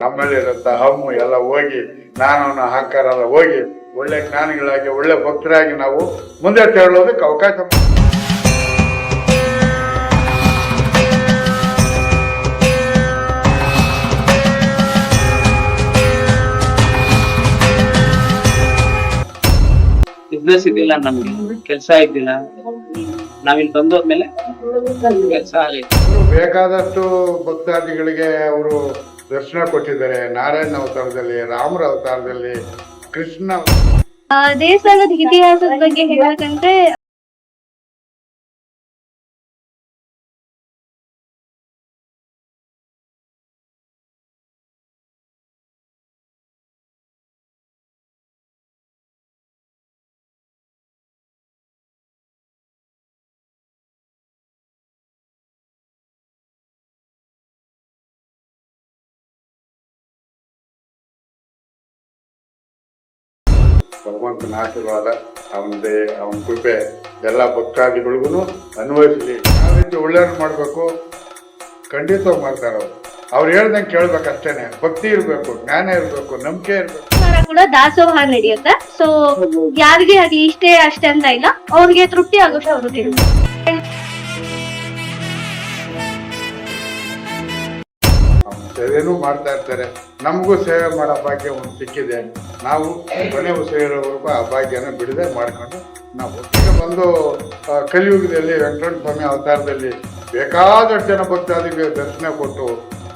ನಮ್ಮಲ್ಲಿರುವಂತ ಹಮ್ಮು ಎಲ್ಲ ಹೋಗಿ ನಾನು ಅಹಂಕಾರ ಎಲ್ಲ ಹೋಗಿ ಒಳ್ಳೆ ಜ್ಞಾನಿಗಳಾಗಿ ಒಳ್ಳೆ ಭಕ್ತರಾಗಿ ನಾವು ಮುಂದೆ ತೆರಳೋದಕ್ಕೆ ಅವಕಾಶ ಬಿಸ್ನೆಸ್ ಇದ್ದಿಲ್ಲ ನಮ್ಗೆ ಕೆಲಸ ಇದ್ದಿಲ್ಲ. ನಾವಿಲ್ಲಿ ಬಂದೋದ್ಮೇಲೆ ಕೆಲಸ ಬೇಕಾದಷ್ಟು ಭಕ್ತಾದಿಗಳಿಗೆ ಅವರು ದರ್ಶನ ಕೊಟ್ಟಿದ್ದಾರೆ. ನಾರಾಯಣ ಅವತಾರದಲ್ಲಿ ರಾಮರ ಅವತಾರದಲ್ಲಿ ಕೃಷ್ಣ ದೇವಸ್ಥಾನದ ಇತಿಹಾಸದ ಬಗ್ಗೆ ಹೇಳ್ಬೇಕಂದ್ರೆ ಭಗವಂತನ ಆಶೀರ್ವಾದ, ಅವನದೇ, ಅವನ ಕೃಪೆ, ಎಲ್ಲ ಭಕ್ತಾದಿಗಳಿಗೂ ಅನ್ವಯಿಸಲಿ. ಯಾವ ರೀತಿ ಒಳ್ಳೆಯವ್ರು ಮಾಡಬೇಕು. ಖಂಡಿತವಾಗಿ ಮಾಡ್ತಾರೆ ಅವರು. ಅವ್ರು ಹೇಳ್ದಂಗೆ ಕೇಳ್ಬೇಕಷ್ಟೇನೆ. ಭಕ್ತಿ ಇರಬೇಕು, ಜ್ಞಾನ ಇರಬೇಕು, ನಂಬಿಕೆ ಇರಬೇಕು. ಕೂಡ ದಾಸೋಹ ನಡೆಯುತ್ತೆ. ಸೊ ಯಾರಿಗೆ ಅದು ಇಷ್ಟೇ ಅಷ್ಟೇ ಅಂತ ಇಲ್ಲ, ಅವ್ರಿಗೆ ತೃಪ್ತಿ ಆಗುತ್ತೆ ಅವರು ತಿಂತಾರೆ ಸೇವೆನೂ ಮಾಡ್ತಾ ಇರ್ತಾರೆ. ನಮಗೂ ಸೇವೆ ಮಾಡೋ ಭಾಗ್ಯ ಒಂದು ಸಿಕ್ಕಿದೆ. ನಾವು ಕೊನೆ ಉಸಿರಿರೋವರೆಗೂ ಆ ಭಾಗ್ಯನ ಬಿಡದೆ ಮಾಡ್ಕೊಂಡು ನಾವು ಬಂದು ಕಲಿಯುಗದಲ್ಲಿ ವೆಂಕಟ ಸ್ವಾಮಿ ಅವತಾರದಲ್ಲಿ ಬೇಕಾದಷ್ಟು ಜನ ಭಕ್ತಾದಿಗೆ ದರ್ಶನ ಕೊಟ್ಟು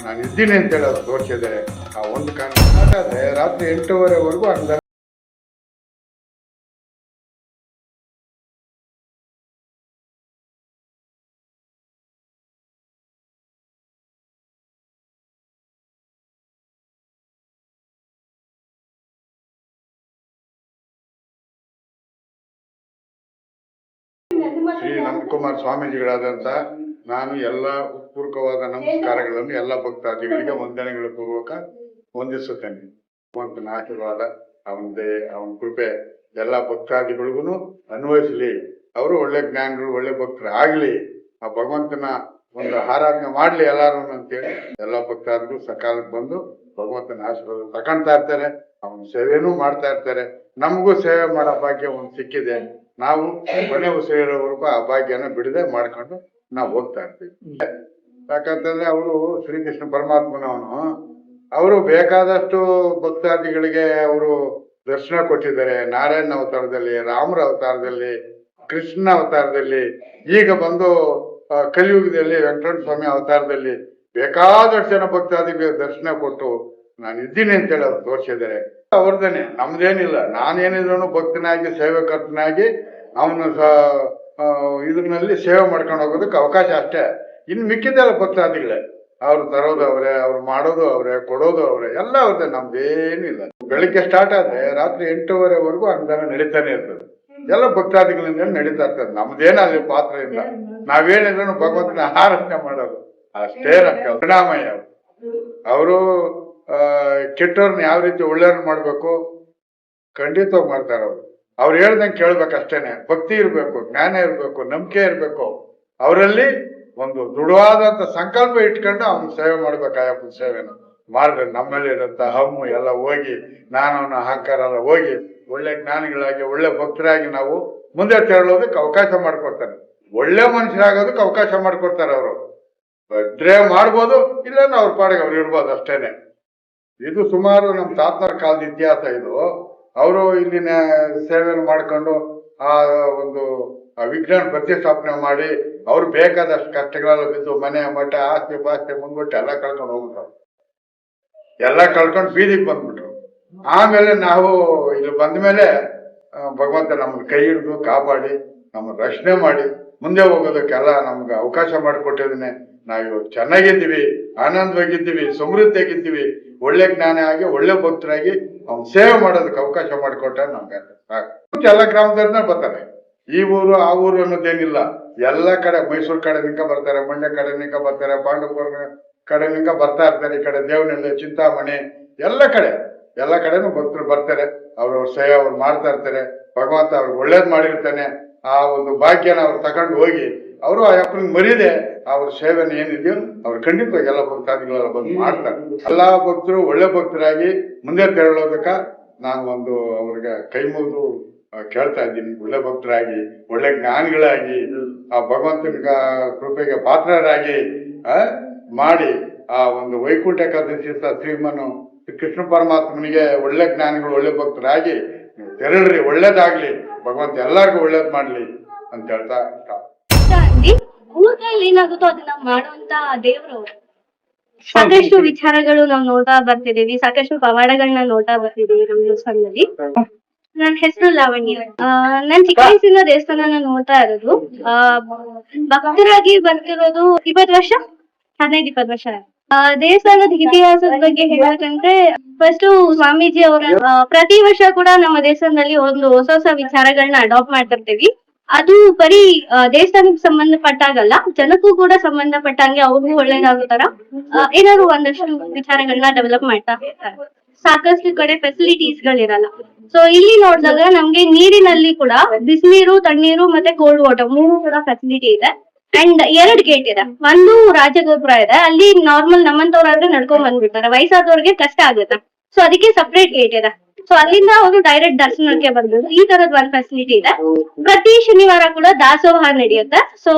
ನಾನು ಇದ್ದೀನಿ ಅಂತೇಳಿ ಅವ್ರು ತೋರಿಸಿದ್ದಾರೆ. ಆ ಒಂದು ಕಾರಣ ಹಾಗಾದರೆ ರಾತ್ರಿ ಎಂಟೂವರೆವರೆಗೂ ಅಂದ ಶ್ರೀ ನಂದಕುಮಾರ್ ಸ್ವಾಮೀಜಿಗಳಾದಂಥ ನಾನು ಎಲ್ಲ ಪೂರ್ವಕವಾದ ನಮಸ್ಕಾರಗಳನ್ನು ಎಲ್ಲ ಭಕ್ತಾದಿಗಳಿಗೆ, ವಂದನೆಗಳ ಪೂರ್ವಕ ವಂದಿಸುತ್ತೇನೆ. ಭಗವಂತನ ಆಶೀರ್ವಾದ ಅವನದೇ ಅವನ ಕೃಪೆ ಎಲ್ಲ ಭಕ್ತಾದಿಗಳಿಗೂ ಅನ್ವಯಿಸಲಿ. ಅವರು ಒಳ್ಳೆ ಜ್ಞಾನಿಗಳು, ಒಳ್ಳೆ ಭಕ್ತರು ಆಗಲಿ ಆ ಭಗವಂತನ ಒಂದು ಆರಾಧನೆ ಮಾಡಲಿ ಎಲ್ಲರೂ ಅಂತೇಳಿ ಎಲ್ಲ ಭಕ್ತಾದಿಗಳು ಸಕಾಲಕ್ಕೆ ಬಂದು ಭಗವಂತನ ಆಶೀರ್ವಾದ ತಗೊಂತಾ ಇರ್ತಾರೆ. ಅವನ ಸೇವೆನೂ ಮಾಡ್ತಾ ಇರ್ತಾರೆ. ನಮಗೂ ಸೇವೆ ಮಾಡೋ ಭಾಗ್ಯ ಒಂದು ಸಿಕ್ಕಿದೆ. ನಾವು ಮನೆ ಉಸಿರಿರೋವರೆಗೂ ಆ ಭಾಗ್ಯನ ಬಿಡದೆ ಮಾಡ್ಕೊಂಡು ನಾವು ಹೋಗ್ತಾ ಇರ್ತೀವಿ. ಯಾಕಂತಂದ್ರೆ ಅವರು ಶ್ರೀಕೃಷ್ಣ ಪರಮಾತ್ಮನವನು. ಅವರು ಬೇಕಾದಷ್ಟು ಭಕ್ತಾದಿಗಳಿಗೆ ಅವರು ದರ್ಶನ ಕೊಟ್ಟಿದ್ದಾರೆ. ನಾರಾಯಣ ಅವತಾರದಲ್ಲಿ, ರಾಮರ ಅವತಾರದಲ್ಲಿ, ಕೃಷ್ಣ ಅವತಾರದಲ್ಲಿ, ಈಗ ಬಂದು ಕಲಿಯುಗದಲ್ಲಿ ವೆಂಕಟೇಶ್ವರ ಸ್ವಾಮಿ ಅವತಾರದಲ್ಲಿ ಬೇಕಾದಷ್ಟು ಜನ ಭಕ್ತಾದಿಗಳಿಗೆ ದರ್ಶನ ಕೊಟ್ಟು ನಾನು ಇದ್ದೀನಿ ಅಂತೇಳಿ ಅವ್ರು ತೋರಿಸಿದ್ದಾರೆ. ಅವ್ರದ್ದೇನೆ ನಮ್ದೇನಿಲ್ಲ. ನಾನೇನಿದ್ರು ಭಕ್ತನಾಗಿ, ಸೇವಕರ್ತನಾಗಿ ಅವನು ಇದ್ರಲ್ಲಿ ಸೇವೆ ಮಾಡ್ಕೊಂಡು ಹೋಗೋದಕ್ಕೆ ಅವಕಾಶ ಅಷ್ಟೇ. ಇನ್ನು ಮಿಕ್ಕಿದ್ದೆಲ್ಲ ಭಕ್ತಾದಿಗಳೇ ಅವ್ರು ತರೋದು ಅವರೇ, ಅವ್ರು ಮಾಡೋದು ಅವರೇ, ಕೊಡೋದು ಅವರೇ, ಎಲ್ಲ ಅವ್ರದ್ದೇ ನಮ್ದೇನಿಲ್ಲ ಬೆಳಿಗ್ಗೆ ಸ್ಟಾರ್ಟ್ ಆದ್ರೆ ರಾತ್ರಿ ಎಂಟೂವರೆವರೆಗೂ ಅನುದಾನ ನಡೀತಾನೆ ಇರ್ತದೆ. ಎಲ್ಲ ಭಕ್ತಾದಿಗಳಿಂದ ನಡೀತಾ ಇರ್ತದೆ. ನಮ್ದೇನ ಅಲ್ಲಿ ಪಾತ್ರ ಇಲ್ಲ ನಾವೇನಿದ್ರು ಭಗವಂತನ ಆರಾಧನೆ ಮಾಡೋದು. ಅಷ್ಟೇ ನಮ್ಗೆ ಪರಿಣಾಮಯ ಅವರು ಕೆಟ್ಟವ್ರನ್ನ ಯಾವ ರೀತಿ ಒಳ್ಳೆಯವ್ರನ್ನ ಮಾಡಬೇಕು? ಖಂಡಿತವಾಗಿ ಮಾಡ್ತಾರೆ ಅವರು. ಅವ್ರು ಹೇಳ್ದಂಗೆ ಕೇಳ್ಬೇಕಷ್ಟೇನೆ. ಭಕ್ತಿ ಇರಬೇಕು, ಜ್ಞಾನ ಇರಬೇಕು, ನಂಬಿಕೆ ಇರಬೇಕು. ಅವರಲ್ಲಿ ಒಂದು ದೃಢವಾದಂಥ ಸಂಕಲ್ಪ ಇಟ್ಕೊಂಡು ಅವನು ಸೇವೆ ಮಾಡ್ಬೇಕು ಅಯ್ಯಪ್ಪನ ಸೇವೆನ ಮಾಡಿದ್ರೆ ನಮ್ಮಲ್ಲಿರೋಂಥ ಹಮ್ಮು ಎಲ್ಲ ಹೋಗಿ ನಾನು ಹಾಕಾರ ಅಹಂಕಾರ ಎಲ್ಲ ಹೋಗಿ, ಒಳ್ಳೆ ಜ್ಞಾನಿಗಳಾಗಿ, ಒಳ್ಳೆ ಭಕ್ತರಾಗಿ ನಾವು ಮುಂದೆ ತೆರಳೋದಕ್ಕೆ ಅವಕಾಶ ಮಾಡಿಕೊಡ್ತಾರೆ. ಒಳ್ಳೆ ಮನುಷ್ಯರಾಗೋದಕ್ಕೆ ಅವಕಾಶ ಮಾಡಿಕೊಡ್ತಾರೆ ಅವರು. ಇದ್ರೆ ಮಾಡ್ಬೋದು ಇಲ್ಲ ಅವ್ರ ಪಾಡಿಗೆ ಅವ್ರು ಇರ್ಬೋದು ಅಷ್ಟೇನೆ. ಇದು ಸುಮಾರು ನಮ್ಮ ತಾತನ ಕಾಲದ ಇತಿಹಾಸ ಇದು. ಅವರು ಇಲ್ಲಿನ ಸೇವೆಯನ್ನು ಮಾಡಿಕೊಂಡು ಆ ಒಂದು ವಿಜ್ಞಾನ ಪ್ರತಿಷ್ಠಾಪನೆ ಮಾಡಿ ಅವ್ರು ಬೇಕಾದಷ್ಟು ಕಷ್ಟಗಳೆಲ್ಲ ಬಿದ್ದು ಮನೆ, ಮಠ, ಆಸ್ತಿ, ಪಾಸ್ತಿ ಮುಂದ್ಬಿಟ್ಟು ಎಲ್ಲ ಕಳ್ಕೊಂಡು ಹೋಗ್ಬಿಟ್ರು. ಎಲ್ಲ ಕಳ್ಕೊಂಡು ಬೀದಿಗೆ ಬಂದ್ಬಿಟ್ರು. ಆಮೇಲೆ ನಾವು ಇಲ್ಲಿ ಬಂದ ಮೇಲೆ ಭಗವಂತ ನಮ್ಮನ್ನು ಕೈ ಹಿಡಿದು ಕಾಪಾಡಿ ನಮ್ಮ ರಕ್ಷಣೆ ಮಾಡಿ, ಮುಂದೆ ಹೋಗೋದಕ್ಕೆಲ್ಲ ನಮ್ಗೆ ಅವಕಾಶ ಮಾಡಿಕೊಟ್ಟಿದ್ದೀನಿ. ನಾವು ಚೆನ್ನಾಗಿದ್ದೀವಿ, ಆನಂದವಾಗಿದ್ದೀವಿ, ಸಮೃದ್ಧಿಯಾಗಿದ್ದೀವಿ. ಒಳ್ಳೆ ಜ್ಞಾನ ಆಗಿ, ಒಳ್ಳೆ ಭಕ್ತರಾಗಿ ಅವ್ನು ಸೇವೆ ಮಾಡೋದಕ್ಕೆ ಅವಕಾಶ ಮಾಡಿಕೊಟ್ಟ ನಮ್ಗೆ ಸಾಕು ಎಲ್ಲ ಗ್ರಾಮದವ್ರನ್ನ ಬರ್ತಾರೆ. ಈ ಊರು, ಆ ಊರು ಅನ್ನೋದೇನಿಲ್ಲ. ಎಲ್ಲ ಕಡೆ ಮೈಸೂರು ಕಡೆ ನಿಂಕ ಬರ್ತಾರೆ, ಮಂಡ್ಯ ಕಡೆ ನಿಂಕ ಬರ್ತಾರೆ ಪಾಂಡವಪುರ ಕಡೆ ನಿಂಕ ಬರ್ತಾ ಇರ್ತಾರೆ, ಈ ಕಡೆ ದೇವನಹಳ್ಳಿ, ಚಿಂತಾಮಣಿ, ಎಲ್ಲ ಕಡೆ. ಎಲ್ಲ ಕಡೆನೂ ಭಕ್ತರು ಬರ್ತಾರೆ. ಅವ್ರ ಸೇವೆ ಅವ್ರು ಮಾಡ್ತಾ ಇರ್ತಾರೆ. ಭಗವಂತ ಅವ್ರಿಗೆ ಒಳ್ಳೇದ್ ಮಾಡಿರ್ತಾನೆ. ಆ ಒಂದು ಭಾಗ್ಯನ ಅವ್ರು ತಗೊಂಡು ಹೋಗಿ, ಅವರು ಆ ಅಪ್ಪನಿಗೆ ಮರಿದೆ. ಅವ್ರ ಸೇವನೆ ಏನಿದೆಯೋ ಅವ್ರ ಖಂಡಿತವಾಗಿ ಎಲ್ಲ ಭಕ್ತಾದಿಗಳೆಲ್ಲ ಬಂದು ಮಾಡ್ತಾರೆ. ಎಲ್ಲಾ ಭಕ್ತರು, ಒಳ್ಳೆ ಭಕ್ತರಾಗಿ ಮುಂದೆ ತೆರಳೋದಕ್ಕ ನಾನು ಒಂದು ಅವ್ರಿಗೆ ಕೈ ಮುಗಿದು ಕೇಳ್ತಾ ಇದ್ದೀನಿ. ಒಳ್ಳೆ ಭಕ್ತರಾಗಿ, ಒಳ್ಳೆ ಜ್ಞಾನಿಗಳಾಗಿ, ಆ, ಭಗವಂತನ ಕೃಪೆಗೆ ಪಾತ್ರರಾಗಿ ಮಾಡಿ, ಆ, ಒಂದು ವೈಕುಂಠ ಏಕಾದಶಿ ಶ್ರೀಮನು ಕೃಷ್ಣ ಪರಮಾತ್ಮನಿಗೆ ಒಳ್ಳೆ ಜ್ಞಾನಿಗಳು, ಒಳ್ಳೆ ಭಕ್ತರಾಗಿ ತೆರಳ್ರಿ. ಒಳ್ಳೇದಾಗ್ಲಿ. ಭಗವಂತ ಎಲ್ಲರಿಗೂ ಒಳ್ಳೇದ್ ಮಾಡ್ಲಿ ಅಂತ ಹೇಳ್ತಾ ಊರಲ್ಲಿ ಏನಾಗುತ್ತೋ ಅದನ್ನ ಮಾಡುವಂತ ದೇವ್ರು. ಸಾಕಷ್ಟು ವಿಚಾರಗಳು ನಾವು ನೋಡ್ತಾ ಬರ್ತಿದೀವಿ ಸಾಕಷ್ಟು ಪವಾಡಗಳನ್ನ ನೋಡ್ತಾ ಬರ್ತಿದೀವಿ ನಮ್ಮ ದೇವಸ್ಥಾನದಲ್ಲಿ. ನನ್ನ ಹೆಸರು ಲಾವಣ್ಯ. ನಾನ್ ಚಿಕ್ಕ ವಯಸ್ಸಿನ ದೇವಸ್ಥಾನನ ನೋಡ್ತಾ ಇರೋದು. ಆ ಭಕ್ತರಾಗಿ ಬರ್ತಿರೋದು ಇಪ್ಪತ್ತು ವರ್ಷ? ಹದಿನೈದು ಇಪ್ಪತ್ತು ವರ್ಷ. ದೇವಸ್ಥಾನದ ಇತಿಹಾಸದ ಬಗ್ಗೆ ಹೇಳ್ಬೇಕಂದ್ರೆ ಫಸ್ಟ್ ಸ್ವಾಮೀಜಿ ಅವರ ಪ್ರತಿ ವರ್ಷ ಕೂಡ ನಮ್ಮ ದೇವಸ್ಥಾನದಲ್ಲಿ ಒಂದು ಹೊಸ ಹೊಸ ವಿಚಾರಗಳನ್ನ ಅಡಾಪ್ಟ್ ಮಾಡ್ತಿರ್ತೀವಿ. ಅದು ಬರೀ ದೇವಸ್ಥಾನಕ್ಕೆ ಸಂಬಂಧಪಟ್ಟಾಗಲ್ಲ, ಜನಕ್ಕೂ ಕೂಡ ಸಂಬಂಧಪಟ್ಟಂಗೆ ಅವ್ರಿಗೂ ಒಳ್ಳೇದಾಗೋ ತರ ಏನಾದ್ರು ಒಂದಷ್ಟು ವಿಚಾರಗಳನ್ನ ಡೆವಲಪ್ ಮಾಡ್ತಾ ಹೋಗ್ತಾರೆ. ಸಾಕಷ್ಟು ಕಡೆ ಫೆಸಿಲಿಟೀಸ್ ಗಳಿರಲ್ಲ. ಸೊ ಇಲ್ಲಿ ನೋಡಿದಾಗ ನಮ್ಗೆ ನೀರಿನಲ್ಲಿ ಕೂಡ ಬಿಸಿನೀರು, ತಣ್ಣೀರು ಮತ್ತೆ ಕೋಲ್ಡ್ ವಾಟರ್ ಮೂರು ಕೂಡ ಫೆಸಿಲಿಟಿ ಇದೆ. ಅಂಡ್ ಎರಡ್ ಗೇಟ್ ಇದೆ. ಒಂದು ರಾಜಗೋಪುರ ಇದೆ. ಅಲ್ಲಿ ನಾರ್ಮಲ್ ನಮ್ಮಂತವ್ರಾದ್ರೆ ನಡ್ಕೊಂಡ್ ಬಂದ್ಬಿಡ್ತಾರೆ. ವಯಸ್ಸಾದವ್ರಿಗೆ ಕಷ್ಟ ಆಗುತ್ತೆ. ಸೊ ಅದಕ್ಕೆ ಸಪ್ರೇಟ್ ಗೇಟ್ ಇದೆ. ಸೊ ಅಲ್ಲಿಂದ ಅವರು ಡೈರೆಕ್ಟ್ ದರ್ಶನಕ್ಕೆ ಬಂದ್ರು ಈ ತರದ್ ಒಂದ್ ಫೆಸಿಲಿಟಿ ಇದೆ. ಪ್ರತಿ ಶನಿವಾರ ಕೂಡ ದಾಸೋಹ ನಡೆಯುತ್ತೆ. ಸೊ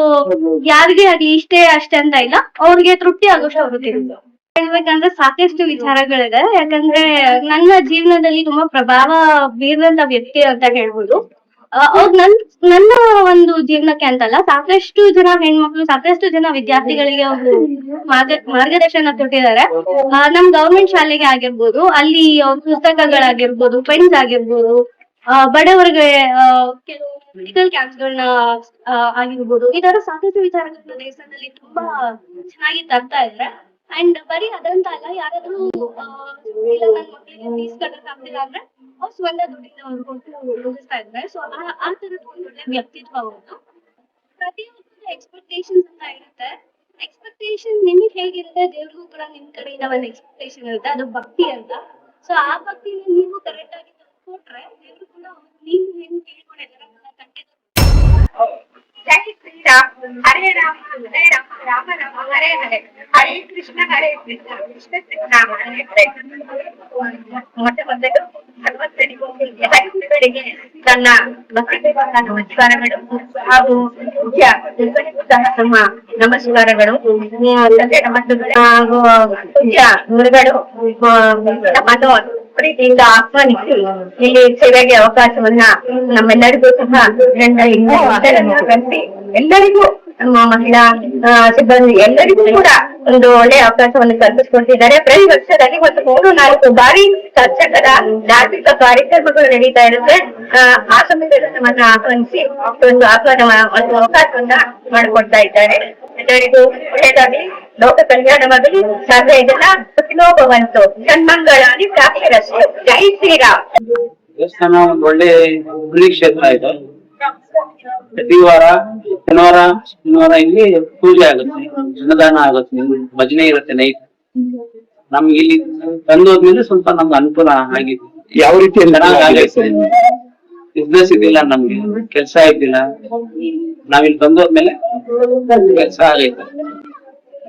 ಯಾರಿಗೆ ಅದು ಇಷ್ಟೇ ಅಷ್ಟೇ ಅಂತ ಇಲ್ಲ. ಅವ್ರಿಗೆ ತೃಪ್ತಿ ಆಗೋಷ್ಟು ಅವರು ಹೇಳ್ಬೇಕಂದ್ರೆ ಸಾಕಷ್ಟು ವಿಚಾರಗಳಿದೆ. ಯಾಕಂದ್ರೆ ನನ್ನ ಜೀವನದಲ್ಲಿ ತುಂಬಾ ಪ್ರಭಾವ ಬೀರಿದಂತ ವ್ಯಕ್ತಿ ಅಂತ ಹೇಳ್ಬೋದು. ಅವ್ರು ನನ್, ನನ್ನ ಒಂದು ಜೀವನಕ್ಕೆ ಅಂತಲ್ಲ, ಸಾಕಷ್ಟು ಜನ ಹೆಣ್ಮಕ್ಳು, ಸಾಕಷ್ಟು ಜನ ವಿದ್ಯಾರ್ಥಿಗಳಿಗೆ ಅವರು ಮಾರ್ಗ, ಮಾರ್ಗದರ್ಶನ ಕೊಟ್ಟಿದ್ದಾರೆ. ನಮ್ ಗವರ್ಮೆಂಟ್ ಶಾಲೆಗೆ ಆಗಿರ್ಬೋದು, ಅಲ್ಲಿ ಅವ್ರ ಪುಸ್ತಕಗಳಾಗಿರ್ಬೋದು, ಪೆನ್ಸ್ ಆಗಿರ್ಬೋದು ಬಡವರಿಗೆ ಕೆಲವು ಮೆಡಿಕಲ್ ಕ್ಯಾಂಪ್ಸ್ ಗಳನ್ನ ಆಗಿರ್ಬೋದು, ಈ ತರ ಸಾಕಷ್ಟು ವಿಚಾರಗಳನ್ನ ದೇವಸ್ಥಾನದಲ್ಲಿ ತುಂಬಾ ಚೆನ್ನಾಗಿ ತರ್ತಾ ಇದ್ರೆ ಅಂಡ್ ಬರೀ ಅದಂತ ಅಲ್ಲ, ಯಾರಾದ್ರೂ ಇಲ್ಲ ನನ್ ಮಕ್ಳಿಗೆ ಫೀಸ್ ಕಟ್ಟಕ್ ಆಗ್ತಿಲ್ಲ ಅಂದ್ರೆ ಅವ್ರು ಸ್ವಂತ ದುಡ್ಡಿಂದ ಅವ್ರು ಕೊಟ್ಟು ಇದ್ದಾರೆ. ಸೊ ಆ ತರದ ಒಂದು ಒಳ್ಳೆ ವ್ಯಕ್ತಿತ್ವ ಅವ್ರದ್ದು. ಪ್ರತಿಯೊಬ್ಬರ ಎಕ್ಸ್ಪೆಕ್ಟೇಷನ್ಸ್ ಅಂತ ಇರುತ್ತೆ. ಎಕ್ಸ್ಪೆಕ್ಟೇಷನ್ ನಿಮಗೆ ಹೇಗಿರುತ್ತೆ? ದೇವ್ರಿಗೂ ಕೂಡ ನಿಮ್ ಕಡೆಯಿಂದ ಒಂದು ಎಕ್ಸ್ಪೆಕ್ಟೇಷನ್ ಇರುತ್ತೆ. ಅದು ಭಕ್ತಿ ಅಂತ. ಸೊ ಆ ಭಕ್ತಿನ ನೀವು ಕರೆಕ್ಟ್ ಆಗಿ ಕೊಟ್ರೆ ದೇವ್ರು ಕೂಡ ನೀವು ಹೆಂಗ್ ಕೇಳ್ಕೊಂಡಿದ್ದಾರೆ ಜೈ ಶ್ರೀರಾಮ್. ಹರೇ ರಾಮ. ಹರೇ ರಾಮ. ರಾಮ ರಾಮ. ಹರೇ ಹರೇ. ಹರೇ ಕೃಷ್ಣ ಹರೇ ಕೃಷ್ಣ. ಕೃಷ್ಣ ಕೃಷ್ಣ ನಮಸ್ಕಾರಗಳು. ಹಾಗೂ ಮುಖ್ಯ ಸಹ ನಮಸ್ಕಾರಗಳು. ಹಾಗೂ ಮುಖ್ಯ ಗುರುಗಳು. ನಮ್ಮನ್ನು ಪ್ರೀತಿಯಿಂದ ಆಹ್ವಾನಿಸಿ ಇಲ್ಲಿ ಸೇವೆಗೆ ಅವಕಾಶವನ್ನ ನಮ್ಮೆಲ್ಲರಿಗೂ ಸಹ ಎಲ್ಲರಿಗೂ ನಮ್ಮ ಮಹಿಳಾ ಸಿಬ್ಬಂದಿ ಎಲ್ಲರಿಗೂ ಕೂಡ ಒಂದು ಒಳ್ಳೆ ಅವಕಾಶವನ್ನು ಕಲ್ಪಿಸಿಕೊಟ್ಟಿದ್ದಾರೆ ಪ್ರತಿ ವರ್ಷದಲ್ಲಿ ಒಂದು ಮೂರು ನಾಲ್ಕು ಬಾರಿ ಚರ್ಚಕರ ಧಾರ್ಮಿಕ ಕಾರ್ಯಕ್ರಮಗಳು ನಡೀತಾ ಇರುತ್ತೆ. ಆ, ಸಮಯದಲ್ಲಿ ನಮ್ಮನ್ನ ಆಹ್ವಾನಿಸಿ ಒಂದು ಆಹ್ವಾನ ಒಂದು ಅವಕಾಶವನ್ನ ಮಾಡಿಕೊಡ್ತಾ ಇದ್ದಾರೆ. ಎಲ್ಲರಿಗೂ ಒಳ್ಳೆಯದಾಗಿ ಲೋಕ ಕಲ್ಯಾಣವಾಗಲಿ ಸಾಧ್ಯ ಇದೆಲ್ಲ ಸುಖಿನೋಭವಂತು ಜನ್ಮಂಗಳಾಗಿ ಪ್ರಾಪ್ತಿರಷ್ಟು. ಜೈ ಶ್ರೀರಾಮ್. ದೇವಸ್ಥಾನ ಒಂದು ಒಳ್ಳೆ ಕ್ಷೇತ್ರ ಇದೆ. ಪ್ರತಿ ವಾರ ಶನಿವಾರ ಶನಿವಾರ ಇಲ್ಲಿ ಪೂಜೆ ಆಗುತ್ತೆ ಅನ್ನದಾನ ಆಗುತ್ತೆ ಭಜನೆ ಇರುತ್ತೆ ನೈಟ್ ನಮ್ಗೆ ಇಲ್ಲಿ ತಂದೋದ್ಮೇಲೆ ಸ್ವಲ್ಪ ನಮ್ಗೆ ಅನುಕೂಲ ಆಗಿದೆ. ಯಾವ ರೀತಿ ಬಿಸ್ನೆಸ್ ಇದಿಲ್ಲ ನಮ್ಗೆ ಕೆಲ್ಸ ಇದ್ದಿಲ್ಲ. ನಾವಿಲ್ಲಿ ಬಂದೋದ್ಮೇಲೆ ಕೆಲ್ಸ ಆಗೈತೆ.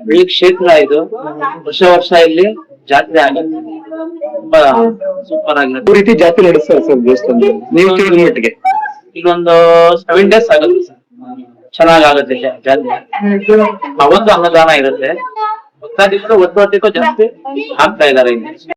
ಬೆಳಿ ಕ್ಷೇತ್ರ ಇದು ವರ್ಷ ವರ್ಷ ಇಲ್ಲಿ ಜಾತ್ರೆ ಆಗುತ್ತೆ. ತುಂಬಾ ಸೂಪರ್ ಆಗಿರುತ್ತೆ. ರೀತಿ ಜಾತ್ರೆ ನಡೆಸ್ತಾರೆ ಸರ್ ದೇವಸ್ಥಾನ ನೀವು ತಿಳಿದ ಮಟ್ಟಿಗೆ. ಇಲ್ಲೊಂದು ಸೆವೆನ್ ಡೇಸ್ ಆಗುತ್ತೆ ಸರ್. ಚೆನ್ನಾಗ್ ಆಗುತ್ತೆ ಜಾತ್ರೆ. ಅವತ್ತು ಅನ್ನದಾನ ಇರುತ್ತೆ. ಭಕ್ತಾದಿಗಳು ಒತ್ತು ಜಾಸ್ತಿ ಆಗ್ತಾ ಇದಾರೆ ಇಲ್ಲಿ.